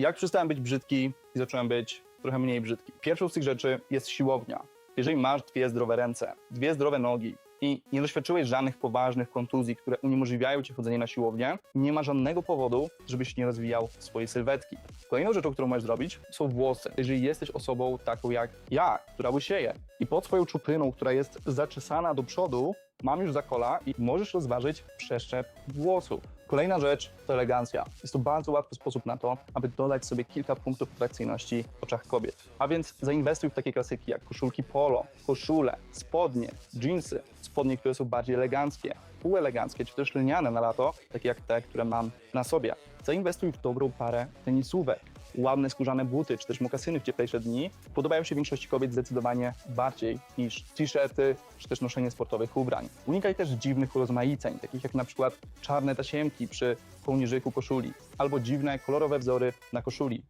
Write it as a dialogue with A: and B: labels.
A: Jak przestałem być brzydki i zacząłem być trochę mniej brzydki? Pierwszą z tych rzeczy jest siłownia. Jeżeli masz dwie zdrowe ręce, dwie zdrowe nogi i nie doświadczyłeś żadnych poważnych kontuzji, które uniemożliwiają ci chodzenie na siłownię, nie ma żadnego powodu, żebyś nie rozwijał swojej sylwetki. Kolejną rzeczą, którą możesz zrobić, są włosy. Jeżeli jesteś osobą taką jak ja, która łysieje i pod swoją czupryną, która jest zaczesana do przodu, mam już zakola i możesz rozważyć przeszczep włosów. Kolejna rzecz to elegancja. Jest to bardzo łatwy sposób na to, aby dodać sobie kilka punktów atrakcyjności w oczach kobiet. A więc zainwestuj w takie klasyki jak koszulki polo, koszule, spodnie, jeansy, spodnie, które są bardziej eleganckie, półeleganckie, czy też lniane na lato, takie jak te, które mam na sobie. Zainwestuj w dobrą parę tenisówek, ładne skórzane buty, czy też mokasyny w cieplejsze dni podobają się większości kobiet zdecydowanie bardziej niż t-shirty, czy też noszenie sportowych ubrań. Unikaj też dziwnych urozmaiceń, takich jak na przykład czarne tasiemki przy kołnierzyku koszuli, albo dziwne, kolorowe wzory na koszuli.